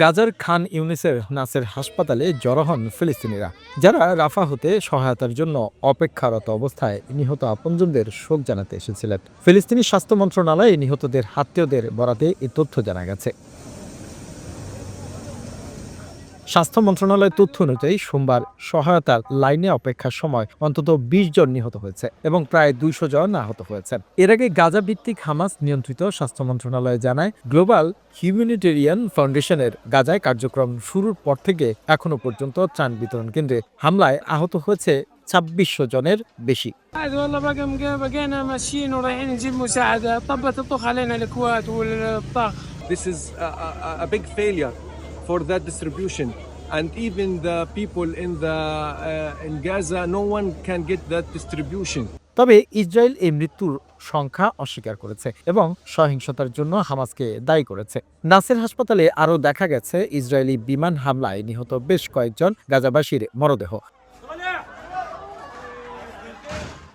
গাজার খান ইউনিসের নাসের হাসপাতালে জড়ো হন ফিলিস্তিনিরা, যারা রাফা হতে সহায়তার জন্য অপেক্ষারত অবস্থায় নিহত আপনজনদের শোক জানাতে এসেছিলেন। ফিলিস্তিনি স্বাস্থ্য মন্ত্রণালয়ে নিহতদের আত্মীয়দের বরাতে এই তথ্য জানা গেছে। স্বাস্থ্য মন্ত্রণালয়ের তথ্য অনুযায়ী সোমবার সহায়তার লাইনে অপেক্ষার সময় অন্তত বিশ জন নিহত হয়েছে এবং প্রায় দুইশো জন আহত হয়েছেন এর আগে গাজা ভিত্তিক হামাস নিয়ন্ত্রিত স্বাস্থ্য মন্ত্রণালয় জানায় গ্লোবাল হিউম্যানিটেরিয়ান ফাউন্ডেশনের গাজায় কার্যক্রম শুরুর পর থেকে এখনো পর্যন্ত ত্রাণ বিতরণ কেন্দ্রে হামলায় আহত হয়েছে ছাব্বিশশো জনের বেশি عادي والله بقى مجا- بقينا ماشيين ورايحين نجيب مساعدة طبت تطخ علينا الكوات والطاق This is a, a, a big failure For that distribution. And even the people in the uh, in Gaza, no one can get that distribution. তবে ইসরায়েল এই মৃত্যুর সংখ্যা অস্বীকার করেছে এবং সহিংসতার জন্য হামাসকে দায়ী করেছে নাসের হাসপাতালে আরও দেখা গেছে ইসরায়েলি বিমান হামলায় নিহত বেশ কয়েকজন গাজাবাসীর মরদেহ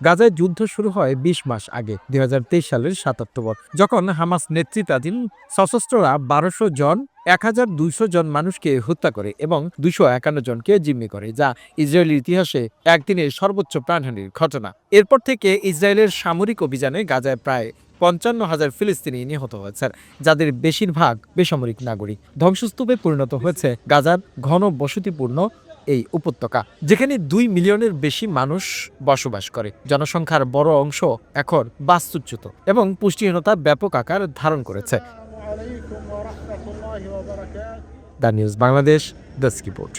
গাজায় যুদ্ধ শুরু হয় ২০ মাস আগে, দুই সালের সাত অক্টোবর। যখন হামাস নেতৃত্বাধীন সশস্ত্ররা বারোশো জন, এক হাজার দুইশো জন মানুষকে হত্যা করে এবং দুইশো একান্ন জনকে জিম্মি করে, যা ইসরায়েলের ইতিহাসে একদিনের সর্বোচ্চ প্রাণহানির ঘটনা। এরপর থেকে ইসরায়েলের সামরিক অভিযানে গাজায় প্রায় পঞ্চান্ন হাজার ফিলিস্তিনি নিহত হয়েছেন, যাদের বেশিরভাগ বেসামরিক নাগরিক। ধ্বংসস্তূপে পরিণত হয়েছে গাজার ঘন বসতিপূর্ণ এই উপত্যকা যেখানে দুই মিলিয়নের বেশি মানুষ বসবাস করে। জনসংখ্যার বড় অংশ এখন বাস্তুচ্যুত এবং পুষ্টিহীনতা ব্যাপক আকার ধারণ করেছে। The news Bangladesh the স্কিপোর্ট